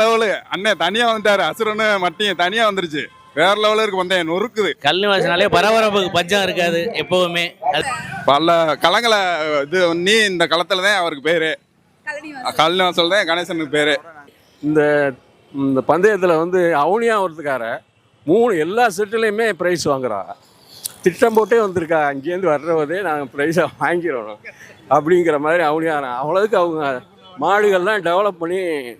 Level அண்ணன் தனியா வந்துட்டாரு அசுரனு மட்டியும் தனியா வந்துருச்சு. வேற லெவலு இருக்கு பந்தயம் நொறுக்குது கல்னிவாசனாலே பரபரப்புக்கு பஞ்சம் இருக்காது எப்பவுமே. பல களங்களை இது நீ இந்த களத்துல தான் அவருக்கு பேரு. கல்யாணம் தான் கணேசனுக்கு பேரு. இந்த இந்த பந்தயத்தில் வந்து அவனியா ஒருத்துக்கார மூணு எல்லா செட்டுலையுமே ப்ரைஸ் வாங்குறா. திட்டம் போட்டே வந்திருக்கா. அங்கேருந்து வர்றவதே நாங்கள் ப்ரைஸை வாங்கிடணும் அப்படிங்கிற மாதிரி அவனியா அவ்வளோதுக்கு அவங்க மாடுகள்லாம் டெவலப் பண்ணி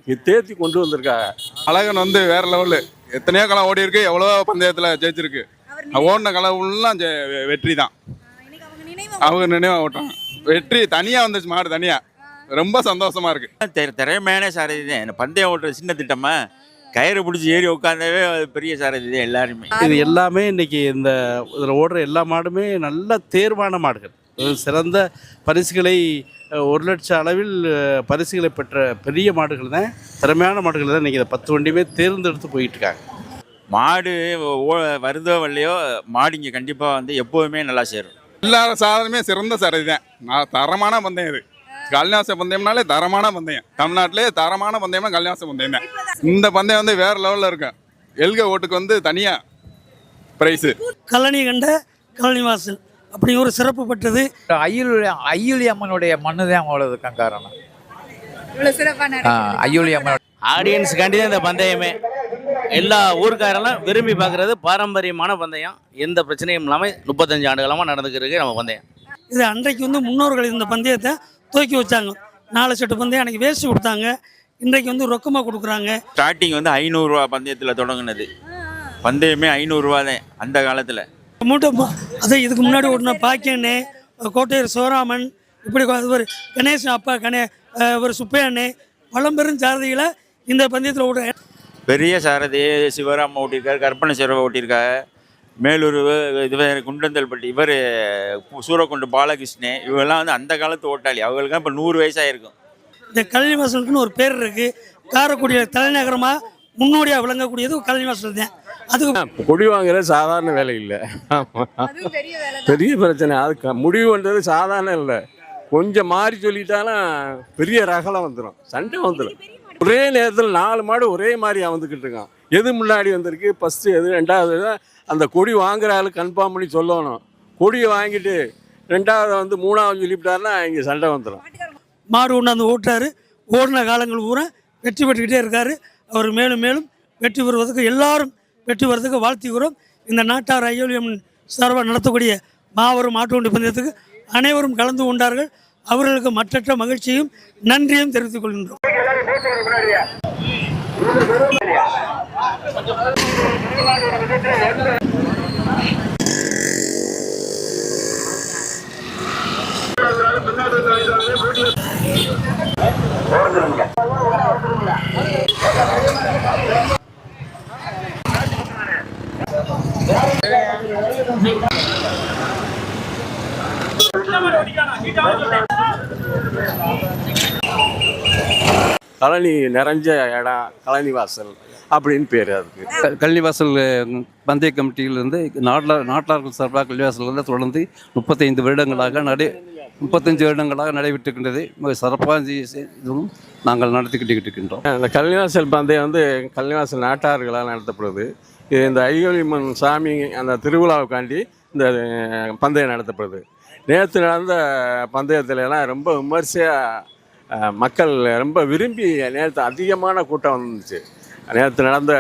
தேத்தி கொண்டு வந்திருக்காங்க. அழகன் வந்து வேற லெவலு எத்தனையோ களம் ஓடி இருக்கு எவ்வளோ பந்தயத்துல ஜெயிச்சிருக்கு. ஓடின ஜெ- வெற்றி தான். அவங்க நினைவா ஓட்டம். வெற்றி தனியா வந்துச்சு மாடு தனியா. ரொம்ப சந்தோஷமா இருக்கு. தெ- திறமையான சாரதி தான். இந்த பந்தயம் ஓட்டுற சின்ன திட்டமா கயிறு பிடிச்சி ஏறி உட்காந்தாவே அது பெரிய சாரதி தான் எல்லாருமே. இது எல்லாமே இன்னைக்கு இந்த இதில் ஓடுற எல்லா மாடுமே நல்ல தேர்வான மாடுகள். சிறந்த பரிசுகளை ஒரு லட்சம் அளவில் பரிசுகளை பெற்ற பெரிய மாடுகள் தான் திறமையான மாடுகள் தான் இன்னைக்கு இந்த பத்து வண்டியுமே தேர்ந்தெடுத்து போயிட்டு இருக்காங்க மாடு ஓ- வருதோ வரலையோ மாடு இங்கே கண்டிப்பாக வந்து எப்போதுமே நல்லா சேரும். எல்லா சாதனமே சிறந்த சாரதி தான். நான் தரமான பந்தயம் இது. கல்யாச பந்தயம்னாலே தரமான பந்தயம். தமிழ்நாட்டிலே தரமான பந்தயம்னா கல்யாச பந்தயம் தான். இந்த பந்தயம் வந்து வேற லெவலில் இருக்கும். எல்க ஓட்டுக்கு வந்து தனியா ப்ரைஸு கல்லணி கண்ட கல்லணிவாசல் அப்படி ஒரு சிறப்பு பெற்றது. ஐயுலி ஐயுலி அம்மனுடைய மண்ணு தான் அவ்வளோதுக்கும் காரணம் இவ்வளவு சிறப்பான ஆ, ஐயுலி அம்மன். ஆடியன்ஸுக்காண்டி தான் இந்த பந்தயமே. எல்லா ஊருக்காரெல்லாம் விரும்பி பார்க்குறது பாரம்பரியமான பந்தயம். எந்த பிரச்சனையும் இல்லாமல் முப்பத்தஞ்சு ஆண்டு காலமாக நடந்துக்கிருக்கு நம்ம பந்தயம். இது அன்றைக்கு வந்து முன்னோர்கள் இந்த பந்தயத்தை துவக்கி வச்சாங்க. நாலு செட்டு பந்தயம் அன்றைக்கி வேஸ்ட் கொடுத்தாங்க. இன்றைக்கு வந்து ரொக்கமாக கொடுக்குறாங்க. ஸ்டார்டிங் வந்து ஐநூறுரூவா பந்தயத்தில் தொடங்குனது. பந்தயமே ஐநூறுரூவா தான் அந்த காலத்தில். மூட்டை பா- அதை இதுக்கு முன்னாடி ஓட்டின பாக்கியண்ணே கோட்டையர் சிவராமன் இப்படி ஒரு கணேசன் அப்பா கணே ஒரு சுப்பையண்ணே பழம்பெரும் சாரதிகளை இந்த பந்தயத்தில் ஓட்ட பெரிய சாரதி சிவராம ஓட்டியிருக்காரு கற்பனை சிவராம ஓட்டியிருக்காரு. மேலூர் இது குண்டந்தல்பட்டி இவர் சூரக்குண்டு பாலகிருஷ்ணன் இவங்கெல்லாம் வந்து அந்த காலத்து ஓட்டாளி. அவங்களுக்குலாம் இப்போ நூறு வயசாயிருக்கும். இந்த கல்லணிவாசலுக்குன்னு ஒரு பேர் இருக்குது காரைக்குடியில் தலைநகரமாக முன்னோடியாக விளங்கக்கூடியது கல்லணிவாசல் தான். அதுக்கு கொடி வாங்குறது சாதாரண வேலை இல்லை. பெரிய வேலை பெரிய பிரச்சனை. அது க- முடிவு பண்ணுறது சாதாரண இல்லை. கொஞ்சம் மாறி சொல்லிட்டாலும் பெரிய ரகலம் வந்துடும் சண்டை வந்துடும் ஒரே நேரத்தில் நாலு மாடு ஒரே மாதிரி வந்துக்கிட்டு இருக்கான். எது முன்னாடி வந்திருக்கு? ஃபஸ்ட்டு எது? ரெண்டாவது அந்த கொடி வாங்குற ஆளு கன்ஃபார்ம் பண்ணி சொல்லணும். கொடியை வாங்கிட்டு ரெண்டாவது வந்து மூணாவது சொல்லிவிட்டாருன்னா இங்கே சண்டை வந்துடும் மாடு கொண்டாந்து ஓட்டுறாரு. ஓடின காலங்கள் பூரா வெற்றி பெற்றுக்கிட்டே இருக்காரு. அவர் மேலும் மேலும் வெற்றி பெறுவதற்கு எல்லாரும் வெற்றி பெறுவதற்கு வாழ்த்துகிறோம். இந்த நாட்டார் ஐயோலியம் சார்பாக நடத்தக்கூடிய மாபெரும் ஆட்டுவண்டி பந்தயத்துக்கு அனைவரும் கலந்து கொண்டார்கள். அவர்களுக்கு மற்றற்ற மகிழ்ச்சியும் நன்றியும் தெரிவித்துக் கொள்கின்றோம். கழனி நிறைஞ்ச இடம் கழனி வாசல் அப்படின்னு பேர் அதுக்கு. கல்விவாசல் பந்தய கமிட்டியிலிருந்து நாட்டில் நாட்டார்கள் சார்பாக கல்விவாசலிருந்து தொடர்ந்து முப்பத்தைந்து வருடங்களாக நடை முப்பத்தஞ்சு வருடங்களாக நடைபெற்றுக்கின்றது மிக சிறப்பாக இதுவும் நாங்கள் நடத்திக்கிட்டு இருக்கின்றோம். அந்த கல்யாணவாசல் பந்தயம் வந்து கல்யாணவாசல் நாட்டார்களால் நடத்தப்படுது. இது இந்த ஐயோலிமன் சாமி அந்த திருவிழாவுக்காண்டி இந்த பந்தயம் நடத்தப்படுது. நேற்று நடந்த பந்தயத்துலலாம் ரொம்ப விமர்சையாக மக்கள் ரொம்ப விரும்பி நேற்று அதிகமான கூட்டம் வந்துச்சு. நேற்று நடந்த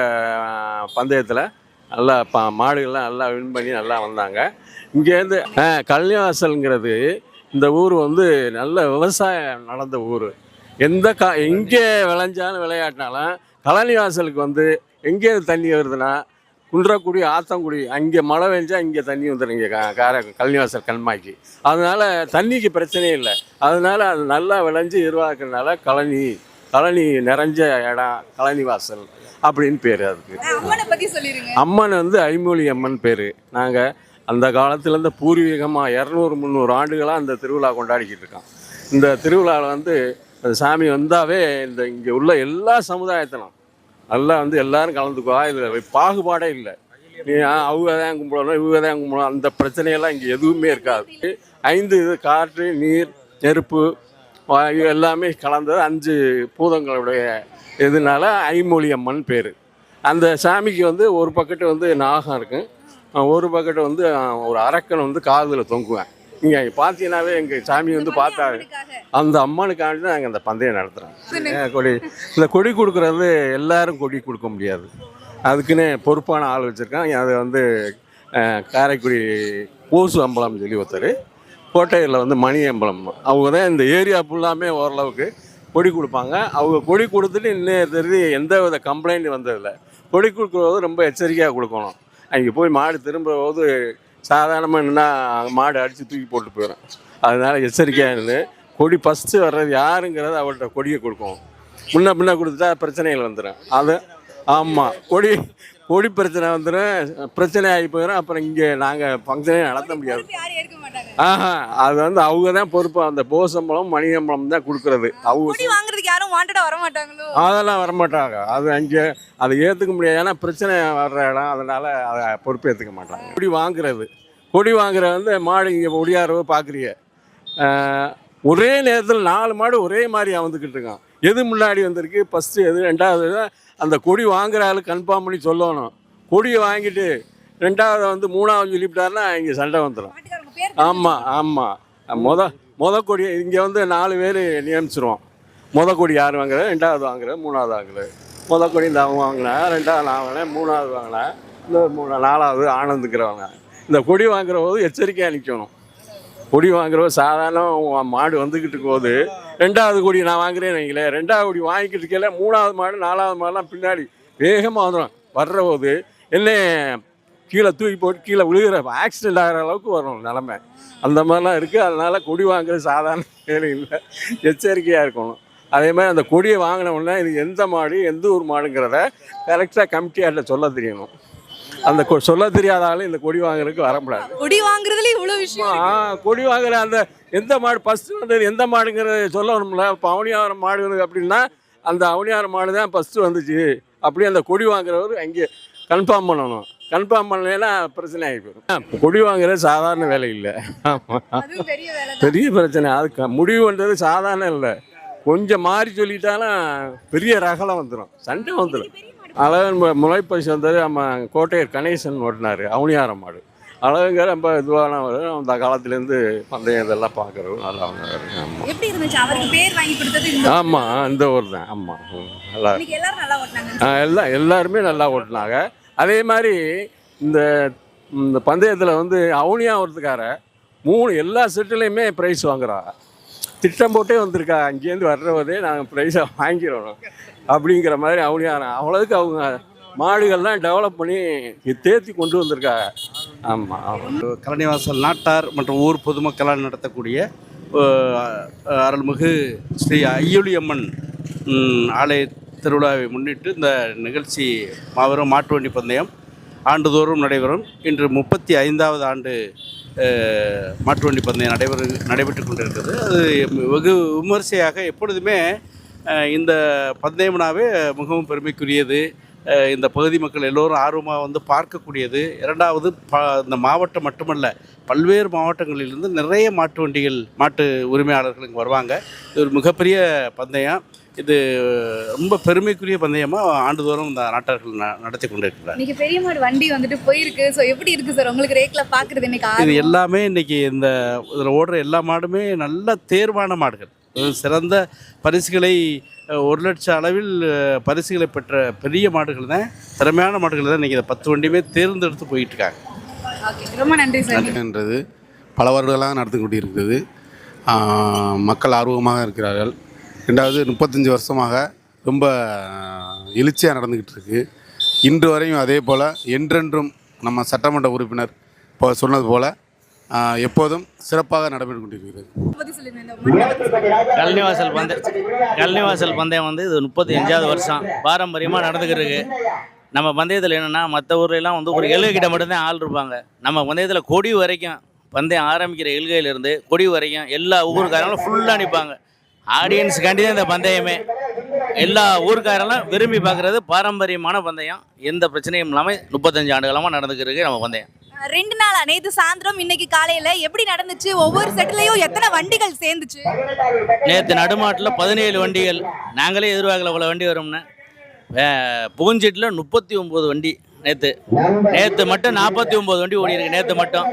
பந்தயத்தில் நல்லா ப மாடுகள்லாம் நல்லா வின் பண்ணி நல்லா வந்தாங்க. இங்கேருந்து கல்யாசல்ங்கிறது இந்த ஊர் வந்து நல்ல விவசாயம் நடந்த ஊர். எந்த கா எங்கே விளைஞ்சாலும் விளையாட்டினாலும் கலனிவாசலுக்கு வந்து எங்கே தண்ணி வருதுன்னா குன்றக்குடி ஆத்தங்குடி அங்கே மழை பெஞ்சா இங்கே தண்ணி வந்துடும் இங்கே கார கழனிவாசல் கண்மாய்க்கு. அதனால தண்ணிக்கு பிரச்சனையே இல்லை. அதனால அது நல்லா விளைஞ்சு உருவாக்குறதுனால கழனி கழனி நிறைஞ்ச இடம் கழனி வாசல் அப்படின்னு பேர் அதுக்கு. அம்மன் வந்து ஐமொழி அம்மன் பேர். நாங்கள் அந்த காலத்துலேருந்து பூர்வீகமாக இரநூறு முந்நூறு ஆண்டுகளாக அந்த திருவிழா கொண்டாடிக்கிட்டு இருக்கோம். இந்த திருவிழாவில் வந்து அந்த சாமி வந்தாவே இந்த இங்கே உள்ள எல்லா சமுதாயத்திலும் அதெல்லாம் வந்து எல்லாரும் கலந்துக்குவா இதில் பாகுபாடே இல்லை. நீ அவங்க தான் கும்பிடணும் இவங்க தான் கும்பிடணும். அந்த பிரச்சனையெல்லாம் இங்கே எதுவுமே இருக்காது. ஐந்து இது காற்று நீர் நெருப்பு வாயு எல்லாமே கலந்தது அஞ்சு பூதங்களுடைய இதனால ஐமொழி அம்மன் பேர். அந்த சாமிக்கு வந்து ஒரு பக்கெட்டு வந்து நாகம் இருக்கும் ஒரு பக்கெட்டு வந்து ஒரு அரக்கன் வந்து காதில் தொங்குவேன். நீங்கள் பார்த்தீங்கன்னாவே எங்கள் சாமி வந்து பார்த்தா அந்த அம்மனுக்காண்டி தான் நாங்கள் அந்த பந்தயம் நடத்துகிறோம் கொடி. இந்த கொடி கொடுக்குறது எல்லாரும் கொடி கொடுக்க முடியாது. அதுக்குன்னு பொறுப்பான ஆள் வச்சுருக்கான் அது வந்து காரைக்குடி பூசு அம்பலம் சொல்லி ஒருத்தர். கோட்டையில் வந்து மணி அம்பலம். அவங்க தான் இந்த ஏரியா ஃபுல்லாமே ஓரளவுக்கு கொடி கொடுப்பாங்க. அவங்க கொடி கொடுத்துட்டு இன்னும் தெரிஞ்சு எந்த வித கம்ப்ளைண்ட் வந்ததில்லை. கொடி கொடுக்குறது ரொம்ப எச்சரிக்கையாக கொடுக்கணும். அங்கே போய் மாடு திரும்ப போது சாதாரணமாக என்னென்னா மாடு அடித்து தூக்கி போட்டு போயிடும். அதனால எச்சரிக்கையாக இருந்து கொடி ஃபஸ்ட்டு வர்றது யாருங்கிறத அவள்கிட்ட கொடியை கொடுக்கும் முன்ன பின்ன கொடுத்துட்டா பிரச்சனைகள் வந்துடும். அது ஆமாம் கொடி கொடி பிரச்சனை வந்துடும் பிரச்சனை ஆகி போயிடும் அப்புறம் இங்கே நாங்கள் ஃபங்க்ஷனே நடத்த முடியாது. மாட்டாங்க. ஆஹா அது வந்து அவங்க தான் பொறுப்பு. அந்த போசம்பளம் மணியம்பளம் தான் கொடுக்குறது. அவங்க வாங்குறதுக்கு யாரும் வாண்டடா வர மாட்டாங்களோ அதெல்லாம் வரமாட்டாங்க. அது அங்கே அதை ஏற்றுக்க முடியாது. ஏன்னா பிரச்சனை வர்ற இடம். அதனால் அதை பொறுப்பேற்றுக்க மாட்டாங்க. கொடி வாங்குறது. கொடி வாங்குறது வந்து மாடு இங்கே ஒடியாரவோ பார்க்குறீங்க ஒரே நேரத்தில் நாலு மாடு ஒரே மாதிரி வந்துக்கிட்டு இருக்கான். எது முன்னாடி வந்திருக்கு? ஃபஸ்ட்டு எது? ரெண்டாவது அந்த கொடி வாங்குற ஆள் கன்ஃபார்ம் பண்ணி சொல்லணும். கொடியை வாங்கிட்டு ரெண்டாவது வந்து மூணாவது சொல்லிவிட்டாருன்னா இங்கே சண்டை வந்துடும் ஆமாம் ஆமாம் முத முத கொடி இங்கே வந்து நாலு பேர் நியமிச்சிருவோம். முத கொடி யார் வாங்குறது? ரெண்டாவது வாங்குறது மூணாவது வாங்குறது. முத கொடி இந்த அவங்க வாங்கினேன் ரெண்டாவது நான் வாங்கினேன் மூணாவது வாங்கினேன் இந்த மூணு நாலாவது ஆனந்துக்கிறவங்க. இந்த கொடி வாங்குற போது எச்சரிக்கையாக நிற்கணும் கொடி வாங்குறவங்க சாதாரண மாடு வந்துக்கிட்டு இருக்கும்போது ரெண்டாவது கொடி நான் வாங்குறேன்னு வைங்களேன். ரெண்டாவது கொடி வாங்கிக்கிட்டு இருக்கல மூணாவது மாடு நாலாவது மாடுலாம் பின்னாடி வேகமாக வந்துடும் வர்ற போது என்ன கீழே தூக்கி போட்டு கீழே விழுகிற ஆக்சிடென்ட் ஆகிற அளவுக்கு வரும் நிலமை. அந்த மாதிரிலாம் இருக்குது அதனால் கொடி வாங்குறது சாதாரண வேலை இல்லை. எச்சரிக்கையாக இருக்கணும். அதே மாதிரி அந்த கொடியை வாங்கின உடனே இது எந்த மாடு எந்த ஊர் மாடுங்கிறத கரெக்டாக கமிட்டியார்ட்ட சொல்ல தெரியணும். அந்த கொ- சொல்ல தெரியாத ஆளு இந்த கொடி வாங்குறதுக்கு வரக்கூடாது கொடி வாங்குறதுல இவ்வளவு விஷயம் ஆ கொடி வாங்குற அந்த எந்த மாடு ஃபஸ்ட்டு வந்தது எந்த மாடுங்கிறத சொல்லணும்ல. இப்போ அவனியாரம் மாடு வந்து அப்படின்னா அந்த அவனியாரம் மாடு தான் ஃபஸ்ட்டு வந்துச்சு. அப்படியே அந்த கொடி வாங்குறவர் அங்கே கன்ஃபார்ம் பண்ணணும். கன்ஃபார்ம் பண்ணலைன்னா பிரச்சனை ஆகி போயிடும். கொடி வாங்குறது சாதாரண வேலை இல்லை. பெரிய வேலை பெரிய பிரச்சனை. அது க- முடிவு பண்ணுறது சாதாரண இல்லை. கொஞ்சம் மாறி சொல்லிட்டாலும் பெரிய ரகலம் வந்துடும் சண்டை வந்துடும் அழகன் முளைப்பரிசு வந்தது நம்ம கோட்டையர் கணேசன் ஓட்டினார் அவனியாரம் மாடு அழகுங்க ரொம்ப இதுவானவர் அந்த காலத்துலேருந்து பந்தயம் இதெல்லாம் பார்க்குறவர் நல்லா ஆமாம் ஆமாம் இந்த ஊர் தான். ஆமாம் நல்லா. ஆ, எல்லாம் எல்லாருமே நல்லா ஓட்டினாங்க. அதே மாதிரி இந்த இந்த பந்தயத்தில் வந்து அவனியாவரத்துக்கார மூணு எல்லா செட்டுலேயுமே ப்ரைஸ் வாங்குறாங்க திட்டம் போட்டே வந்திருக்கா அங்கேருந்து வர்றவதே நாங்கள் ப்ரைஸை வாங்கிடணும். அப்படிங்கிற மாதிரி அவனியாரம் அவ்வளோதுக்கு அவங்க மாடுகள்லாம் டெவலப் பண்ணி தேர்த்தி கொண்டு வந்திருக்காங்க. ஆமாம் கலனிவாசல் நாட்டார் மற்றும் ஊர் பொதுமக்களால் நடத்தக்கூடிய அருள்மிகு ஸ்ரீ ஐயொலியம்மன் அம்மன் ஆலய திருவிழாவை முன்னிட்டு இந்த நிகழ்ச்சி மாபெரும் மாட்டு வண்டி பந்தயம் ஆண்டுதோறும் நடைபெறும். இன்று முப்பத்தி ஐந்தாவது ஆண்டு மாட்டு வண்டி பந்தயம் நடைபெற நடைபெற்று கொண்டிருக்கிறது. அது வெகு விமர்சையாக எப்பொழுதுமே இந்த பந்தயம்னாவே மிகவும் பெருமைக்குரியது. இந்த பகுதி மக்கள் எல்லோரும் ஆர்வமாக வந்து பார்க்கக்கூடியது. இரண்டாவது ப இந்த மாவட்டம் மட்டுமல்ல பல்வேறு மாவட்டங்களிலிருந்து நிறைய மாட்டு வண்டிகள் மாட்டு உரிமையாளர்கள் இங்கே வருவாங்க. இது ஒரு மிகப்பெரிய பந்தயம். இது ரொம்ப பெருமைக்குரிய பந்தயமாக ஆண்டுதோறும் இந்த நாட்டார்கள் நடத்தி கொண்டிருக்கிறார். இன்னைக்கு பெரிய மாடு வண்டி வந்துட்டு போயிருக்கு. சோ எப்படி இருக்கு சார் உங்களுக்கு ரேக்ல பாக்குறது இன்னைக்கு இது? எல்லாமே இன்னைக்கு இந்த இதில் ஓடுற எல்லா மாடுமே நல்ல தேர்வான மாடுகள். சிறந்த பரிசுகளை ஒரு லட்சம் அளவில் பரிசுகளை பெற்ற பெரிய மாடுகள் தான். திறமையான மாடுகள் தான் இன்றைக்கி பத்து வண்டியுமே தேர்ந்தெடுத்து போயிட்டு இருக்காங்க ரொம்ப நன்றி சார் என்றது பல வருடங்களாக நடந்து கொண்டிருக்கிறது. மக்கள் ஆர்வமாக இருக்கிறார்கள். ரெண்டாவது முப்பத்தஞ்சு வருஷமாக ரொம்ப எழுச்சியாக நடந்துக்கிட்டு இருக்கு இன்று வரையும் அதே போல் என்றென்றும் நம்ம சட்டமன்ற உறுப்பினர் இப்போ சொன்னது போல் எப்போதும் சிறப்பாக நடைபெற்று கொண்டிருக்கிறது. கல்னிவாசல் பந்தயம் கல்னிவாசல் பந்தயம் வந்து இது முப்பத்தி அஞ்சாவது வருஷம் பாரம்பரியமாக நடந்துக்கிட்டு இருக்கு நம்ம பந்தயத்தில் என்னென்னா மற்ற ஊர்லலாம் வந்து ஒரு எழுகு கிட்ட மட்டும்தான் ஆள் இருப்பாங்க. நம்ம பந்தயத்தில் கொடி வரைக்கும் பந்தயம் ஆரம்பிக்கிற எழுகையிலேருந்து கொடி வரைக்கும் எல்லா ஊருக்காரங்களும் ஃபுல்லாக நிற்பாங்க ஆடியன்ஸுக்காண்டி தான் இந்த பந்தயமே. எல்லா ஊருக்காரெல்லாம் விரும்பி பார்க்குறது பாரம்பரியமான பந்தயம். எந்த பிரச்சனையும் இல்லாமல் முப்பத்தஞ்சு ஆண்டு காலமாக நடந்துக்கிட்டு இருக்கு நம்ம பந்தயம். ரெண்டு நாளா நேத்து சாயந்தரம் இன்னைக்கு காலையில எப்படி நடந்துச்சு? ஒவ்வொரு செட்லயும் எத்தனை வண்டிகள் சேர்ந்துச்சு? நேற்று நடுமாட்டில் பதினேழு வண்டிகள். நாங்களே எதிர்பார்க்கல இவ்வளோ வண்டி வரும்னு. பூஞ்செட்டில் முப்பத்தி ஒம்பது வண்டி நேற்று நேற்று மட்டும் நாற்பத்தி ஒம்பது வண்டி ஓடி இருக்கு நேற்று மட்டும்.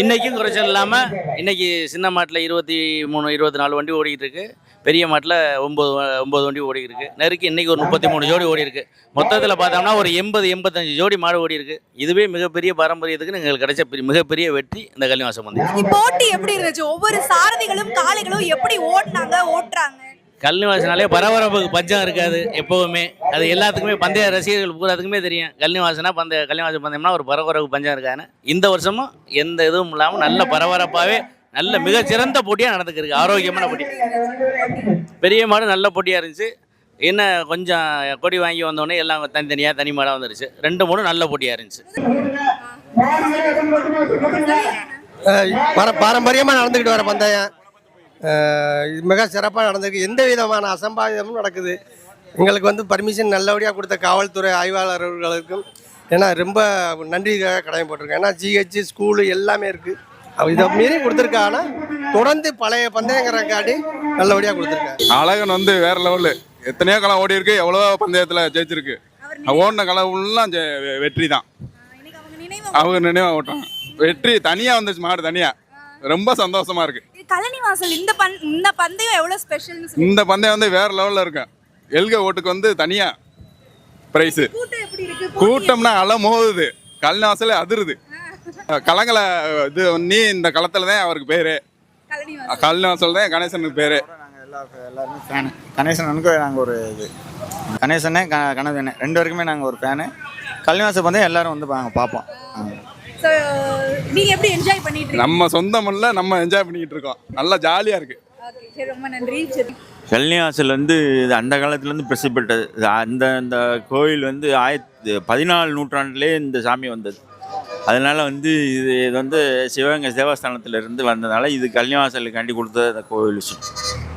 இன்றைக்கும் குறைச்சல் இல்லாமல் இன்னைக்கு சின்ன மாட்டில் இருபத்தி மூணு இருபத்தி நாலு வண்டி ஓடிக்கிட்டு இருக்கு. பெரிய மாட்டில் ஒம்பது ஒம்பது வண்டி ஓடிக்கிட்டு இருக்கு. நெருக்கி இன்னைக்கு ஒரு முப்பத்தி மூணு ஜோடி ஓடி இருக்கு. மொத்தத்தில் பார்த்தோம்னா ஒரு எண்பது எண்பத்தஞ்சு ஜோடி மாடு ஓடி இருக்கு. இதுவே மிகப்பெரிய பாரம்பரியத்துக்கு எங்களுக்கு கிடைச்ச பெரிய- மிகப்பெரிய வெற்றி இந்த கல்விவாசம் பந்தயம் போட்டி எப்படி இருந்துச்சு? ஒவ்வொரு சாரதிகளும் காளைகளும் எப்படி ஓட்டுனாங்க ஓட்டுறாங்க? கல்னிவாசனாலே பரபரப்புக்கு பஞ்சம் இருக்காது எப்போவுமே. அது எல்லாத்துக்குமே பந்தய ரசிகர்கள் பூராத்துக்குமே தெரியும். கல்னிவாசனா பந்தய கல்னிவாசம் பந்தயம்னா ஒரு பரபரப்பு பஞ்சம் இருக்காதுன்னு. இந்த வருஷமும் எந்த இதுவும் இல்லாமல் நல்ல பரபரப்பாகவே நல்ல மிகச்சிறந்த போட்டியாக நடந்துக்கிருக்கு. ஆரோக்கியமான போட்டி. பெரிய மாடு நல்ல போட்டியாக இருந்துச்சு. என்ன கொஞ்சம் கொடி வாங்கி வந்தோடனே எல்லாம் தனித்தனியாக தனி மாடாக வந்துருச்சு. ரெண்டு மூணு நல்ல போட்டியாக இருந்துச்சு. பார பாரம்பரியமாக நடந்துக்கிட்டு வர பந்தயம். மிக சிறப்பாக நடந்திருக்கு. எந்த விதமான அசம்பாவிதமும் நடக்குது. எங்களுக்கு வந்து பர்மிஷன் நல்லபடியாக கொடுத்த காவல்துறை ஆய்வாளர்களுக்கும் ஏன்னா ரொம்ப நன்றி கடமைப்பட்டிருக்கேன் ஏன்னா ஜிஹெச் ஸ்கூலு எல்லாமே இருக்குது இதை மீறி கொடுத்துருக்காங்கன்னா தொடர்ந்து பழைய பந்தயங்கிறக்காட்டி நல்லபடியாக கொடுத்துருக்காங்க அழகன் வந்து வேற லெவலு எத்தனையோ களம் ஓடி இருக்கு எவ்வளவோ பந்தயத்தில் ஜெயிச்சிருக்கு. ஓடின ஜெ- வெற்றி தான் அவங்க நினைவு அவங்க நினைவாக ஓட்டாங்க வெற்றி தனியாக வந்துச்சு மாடு தனியாக ரொம்ப சந்தோஷமா இருக்கு. இந்த பந் இந்த பந்தயம் எவ்வளவு ஸ்பெஷல்னு சொல்லி இந்த பந்தயம் வந்து வேற லெவலில் இருக்கும். எல்க ஓட்டுக்கு வந்து தனியாக ப்ரைஸு கூட்டம் எப்படி இருக்கு? கூட்டம்னா அலை மோதுது கல்நாசலே அதிருது. கலங்களை இது நீ இந்த களத்துல தான் அவருக்கு பேரு. கல்நாசல் தான் கணேசனுக்கு பேரு. நாங்கள் எல்லா எல்லாருமே ஃபேனு கணேசனுக்கு நாங்கள் ஒரு இது. கணேசனே க கணவனே. ரெண்டு பேருக்குமே நாங்கள் ஒரு ஃபேனு கல்யாணத்தை வந்து எல்லாரும் வந்து நாங்கள் பார்ப்போம். என்ஜாய் பண்ணிட்டு இருக்கீங்க நம்ம சொந்தமல்ல நம்ம என்ஜாய் பண்ணிக்கிட்டு இருக்கோம். நல்லா ஜாலியா இருக்கு. Okay, சரி ரொம்ப நன்றி. சரி. கல்யாசல் வந்து இது அந்த காலத்துலேருந்து பிரசித்தி பெற்றது அந்த அந்த கோயில் வந்து ஆயிரத்தி பதினாலு நூற்றாண்டுலேயே இந்த சாமி வந்தது. அதனால் வந்து இது இது வந்து சிவகங்கை தேவஸ்தானத்துல இருந்து வந்ததுனால இது கல்யாணவாசலுக்காண்டி கொடுத்தது அந்த கோவில் விஷயம்.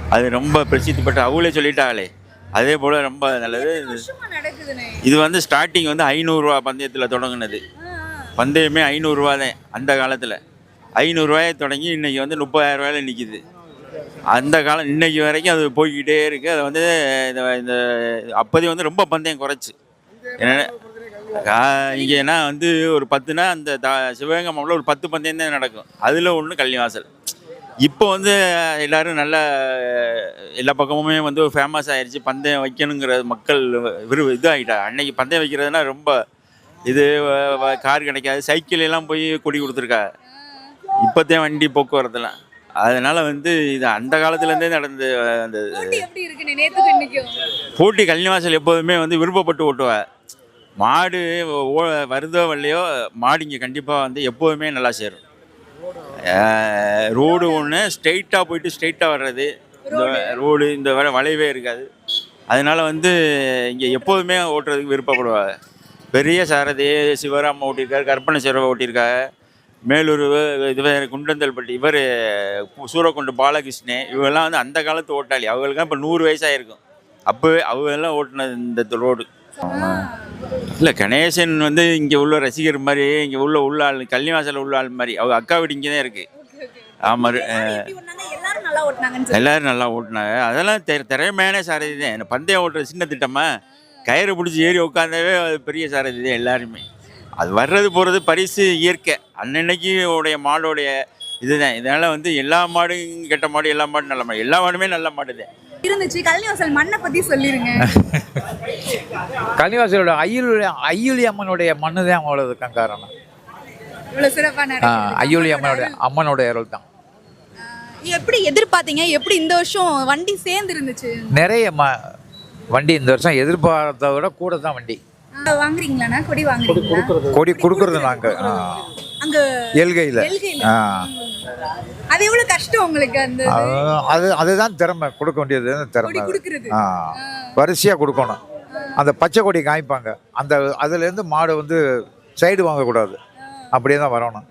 அது ரொம்ப பிரசித்தி பெற்ற அவங்களே சொல்லிட்டாங்களே. அதே போல் ரொம்ப நல்லது. இது- வந்து ஸ்டார்டிங் வந்து ஐநூறுரூவா பந்தயத்தில் தொடங்குனது. பந்தயமே ஐநூறுரூவா தான் அந்த காலத்தில். ஐநூறுரூவாயை தொடங்கி இன்றைக்கி வந்து முப்பதாயிரம் ரூபாயில நிற்கிது அந்த காலம் இன்னைக்கு வரைக்கும் அது போய்கிட்டே இருக்குது அது வந்து இந்த இந்த அப்போதே வந்து ரொம்ப பந்தயம் குறைச்சி. என்ன இங்கேனா வந்து ஒரு பத்துனா அந்த த சிவகங்கை மாவட்டத்தில் ஒரு பத்து பந்தயம் தான் நடக்கும். அதில் ஒன்று கல்விவாசல் இப்போ வந்து எல்லாரும் நல்ல எல்லா பக்கமுமே வந்து ஃபேமஸ் ஆயிடுச்சு பந்தயம் வைக்கணுங்கிற மக்கள் விரு இது ஆகிட்டா அன்னைக்கு பந்தயம் வைக்கிறதுனா ரொம்ப இது கார் கிடைக்காது. சைக்கிள் எல்லாம் போய் கொடி கொடுத்துருக்கா. இப்போத்தான் வண்டி போக்குவரத்துலாம். அதனால வந்து இது அந்த காலத்துலேருந்தே நடந்து அந்த போட்டி கல்யாணவாசல் எப்போதுமே வந்து விருப்பப்பட்டு ஓட்டுவா. மாடு ஓ வருதோ வரலையோ மாடு இங்கே கண்டிப்பாக வந்து எப்போதுமே நல்லா சேரும். ரோடு ஒன்று ஸ்ட்ரெயிட்டாக போயிட்டு ஸ்ட்ரெயிட்டாக வர்றது. இந்த ரோடு. இந்த வர வளைவே இருக்காது. அதனால வந்து இங்கே எப்போதுமே ஓட்டுறதுக்கு விருப்பப்படுவாங்க. பெரிய சாரதி சிவராம ஓட்டியிருக்காரு கற்பனை சிவராம ஓட்டியிருக்காங்க மேலூர் இது குண்டந்தல்பட்டி இவர் சூரக்குண்டு பாலகிருஷ்ணன் இவங்கெல்லாம் வந்து அந்த காலத்து ஓட்டாளி. அவங்களுக்குலாம் இப்போ நூறு வயசாயிருக்கும். அப்போவே அவங்கெல்லாம் ஓட்டுனது இந்த ரோடு. இல்லை கணேசன் வந்து இங்கே உள்ள ரசிகர் மாதிரி இங்கே உள்ள உள்ள ஆள் கன்னிவாசல் உள்ள ஆள் மாதிரி. அவங்க அக்கா வீடு இங்கே தான் இருக்குது ஆமாம் எல்லாரும் நல்லா ஓட்டினாங்க. அதெல்லாம் தெ திறமையான சாரதி தான். என்ன பந்தயம் ஓட்டுற சின்ன திட்டமா? கயிறு பிடிச்சி ஏறி உட்காந்தாவே அது பெரிய சாரதி தான் எல்லாருமே. அது வர்றது போகிறது பரிசு இயற்கை. அன்னன்னைக்கு உடைய மாடோடைய இதுதான். இதனால் வந்து எல்லா மாடும் கெட்ட மாடு எல்லா மாடும் நல்ல மாடு. எல்லா மாடுமே நல்ல மாடு தான் இருந்துச்சு. கழனி வாசல் மண்ணை பத்தி சொல்லிருங்க. கன்னிவாசலோட ஐயுலி ஐயுலி அம்மனுடைய மண்ணு தான் அவ்வளவு கங்காரணம் இவ்வளவு சிறப்பா ஆ, நடக்குது ஐயுலி அம்மனுடைய அம்மனுடைய அருள் தான். எப்படி எதிர்பார்த்தீங்க? எப்படி இந்த வருஷம் வண்டி சேர்ந்து இருந்துச்சு நிறைய வண்டி இந்த வருஷம் எதிர்பார்த்ததை விட கூட தான் வண்டி வாங்குறீங்களாண்ணா? கொடி வாங்குறீங்களா? கொடி கொடுக்கறது நாங்கள் அங்க எல்கையில். அது எவ்வளவு கஷ்டம் உங்களுக்கு அந்த? அது- அது அதுதான் திறமை. கொடுக்க வேண்டியது திறமை. கொடுக்கறது. ஆ வரிசையாக கொடுக்கணும். அந்த பச்சை கொடி காமிப்பாங்க. அந்த அதுலேருந்து மாடு வந்து சைடு வாங்கக்கூடாது. அப்படியே தான் வரணும்.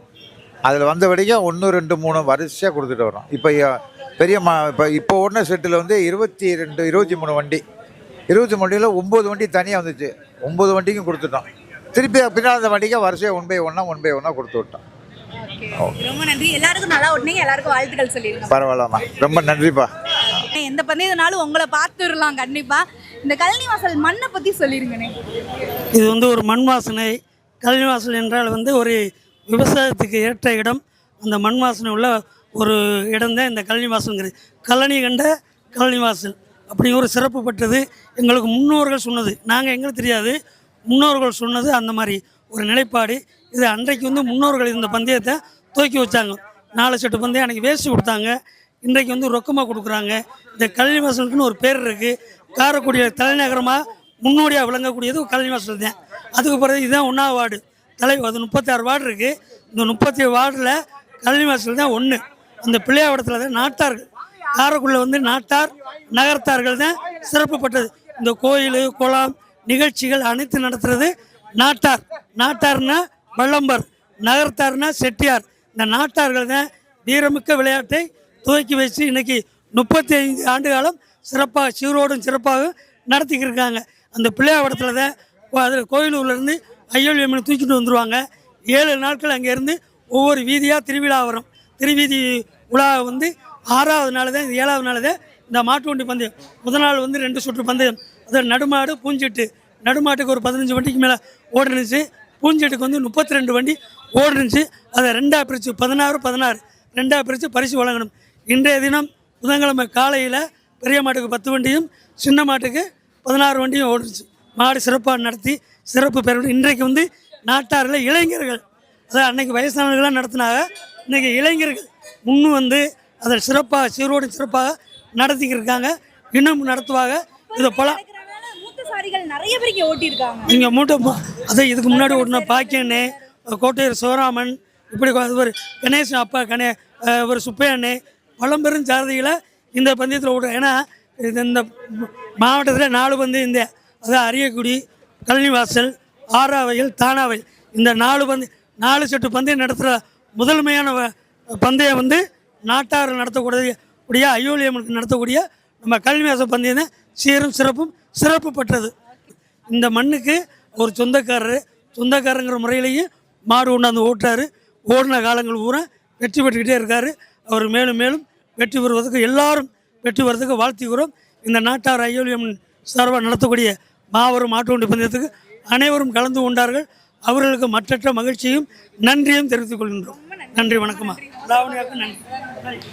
அதில் வந்த வரைக்கும் ஒன்று ரெண்டு மூணு வரிசையாக கொடுத்துட்டு வரோம். இப்போ பெரிய மா இப்போ இப்போ ஓடின செட்டில் வந்து இருபத்தி ரெண்டு இருபத்தி மூணு வண்டி. இருபத்தி மூணு வண்டியில் ஒம்பது வண்டி தனியாக வந்துச்சு. ஒம்பது வண்டிக்கும் கொடுத்துட்டோம். திருப்பி பின்னால் அந்த வண்டிக்கு வரிசையாக ஒன் பை ஒன்னாக ஒன் பை ஒன்னாக கொடுத்து விட்டோம். ரொம்ப நன்றி. எல்லாருக்கும் நல்லா ஓட்டுனீங்க. எல்லாருக்கும் வாழ்த்துக்கள் சொல்லிருங்க. பரவாயில்லம்மா. ரொம்ப நன்றிப்பா. எந்த பந்தயத்தினாலும் உங்களை பார்த்துடலாம் கண்டிப்பா. இந்த கழனி வாசல் மண்ணை பத்தி சொல்லிருங்கண்ணே. இது வந்து ஒரு மண் வாசனை கல்வி வாசல் என்றால் வந்து ஒரு விவசாயத்துக்கு ஏற்ற இடம். அந்த மண் வாசனை உள்ள ஒரு இடம் தான் இந்த கழனி வாசல்ங்கிறது கழனி கண்ட கழனி வாசல் அப்படி ஒரு சிறப்பு பெற்றது எங்களுக்கு முன்னோர்கள் சொன்னது. நாங்கள் எங்களுக்கு தெரியாது. முன்னோர்கள் சொன்னது அந்த மாதிரி ஒரு நிலைப்பாடு. இது அன்றைக்கு வந்து முன்னோர்கள் இந்த பந்தயத்தை தூக்கி வச்சாங்க. நாலு செட்டு பந்தயம் அன்றைக்கி வேஸ்ட்டு கொடுத்தாங்க. இன்றைக்கு வந்து ரொக்கமாக கொடுக்குறாங்க. இந்த கல்வி வாசலுக்குன்னு ஒரு பேர் இருக்குது காரைக்குடியில் தலைநகரமாக முன்னோடியாக விளங்கக்கூடியது கல்வி வாசல் தான். அதுக்கு பிறகு இதுதான் ஒன்றாவது வார்டு. தலை அது முப்பத்தாறு வார்டு இருக்குது இந்த முப்பத்தி வார்டில் கல்வி வாசல் தான் ஒன்று அந்த பிள்ளையாவடத்தில் தான் நாட்டார்கள் காரைக்குடியில் வந்து நாட்டார் நகரத்தார்கள் தான் சிறப்புப்பட்டது இந்த கோயில் குளம் நிகழ்ச்சிகள் அனைத்து நடத்துறது நாட்டார். நாட்டார்னா வள்ளம்பர் நகர்த்தார்னா செட்டியார். இந்த நாட்டார்கள் தான் வீரமிக்க விளையாட்டை துவக்கி வச்சு இன்னைக்கு முப்பத்தி ஐந்து ஆண்டு காலம் சிறப்பாக சீரோடும் சிறப்பாக நடத்திக்கிட்டு இருக்காங்க. அந்த பிள்ளையாவடத்தில் தான் அதில் கோயிலூர்லேருந்து ஐயோலி அம்மனை தூக்கிட்டு வந்துடுவாங்க ஏழு நாட்கள் அங்கேருந்து ஒவ்வொரு வீதியாக திருவிழா வரும். திருவீதி உலா வந்து ஆறாவது நாள் தான் இது ஏழாவது நாள் தான் இந்த மாட்டு வண்டி பந்தயம். முதல் நாள் வந்து ரெண்டு சுற்று பந்தயம். அதில் நடுமாடு பூஞ்சிட்டு நடுமாட்டுக்கு ஒரு பதினஞ்சு வண்டிக்கு மேலே ஓடுனுச்சு. பூஞ்செட்டுக்கு வந்து முப்பத்தி ரெண்டு வண்டி ஓடுனுச்சு. அதை ரெண்டாக பிரித்து பதினாறு பதினாறு ரெண்டாக பிரித்து பரிசு வழங்கணும். இன்றைய தினம் புதன்கிழமை காலையில் பெரிய மாட்டுக்கு பத்து வண்டியும் சின்ன மாட்டுக்கு பதினாறு வண்டியும் ஓடுச்சு மாடு சிறப்பாக நடத்தி சிறப்பு பெற இன்றைக்கு வந்து நாட்டாரில் இளைஞர்கள் அதாவது அன்னைக்கு வயசானவர்களாக நடத்தினாங்க. இன்றைக்கி இளைஞர்கள் முன்னு வந்து அதை சிறப்பாக சீரோடு சிறப்பாக நடத்திக்கிட்டு இருக்காங்க. இன்னும் நடத்துவாங்க. இதை போல இடதுசாரிகள் நிறைய பேருக்கு ஓட்டியிருக்காங்க. இங்கே மூட்டை அதான் இதுக்கு முன்னாடி ஓட்டின பாக்கியண்ணே கோட்டையர் சிவராமன் இப்படி ஒரு கணேசன் அப்பா கணே ஒரு சுப்பையண்ணே பழம்பெரும் சாரதிகளை இந்த பந்தயத்தில் ஓடுறோம் ஏன்னா இது இந்த மாவட்டத்தில் நாலு பந்தயம் இந்த அதாவது அரியக்குடி கழனிவாசல் ஆறாவையில் தானாவையில் இந்த நாலு பந்தய நாலு செட்டு பந்தயம் நடத்துகிற முதன்மையான வ- பந்தயம் வந்து நாட்டார் நடத்தக்கூடிய கூடிய ஐயோலியம்மனுக்கு நடத்தக்கூடிய நம்ம கல்விவாச பந்தயம் தான் சீரும் சிறப்பும் சிறப்பு பெற்றது. இந்த மண்ணுக்கு ஒரு சொந்தக்காரர் சொந்தக்காரங்கிற முறையிலையும் மாடு கொண்டாந்து ஓட்டுறாரு. ஓடின காலங்கள் பூரா வெற்றி பெற்றுக்கிட்டே இருக்கார். அவர் மேலும் மேலும் வெற்றி பெறுவதற்கு எல்லாரும் வெற்றி பெறுவதற்கு வாழ்த்துகிறோம் இந்த நாட்டார் ஐயோலியம் சார்பாக நடத்தக்கூடிய மாபெரும் மாட்டுவண்டி பந்தயத்துக்கு அனைவரும் கலந்து கொண்டார்கள். அவர்களுக்கு மற்றற்ற மகிழ்ச்சியும் நன்றியும் தெரிவித்துக் கொள்கின்றோம். நன்றி வணக்கம்மா. லாவணியாவுக்கு நன்றி.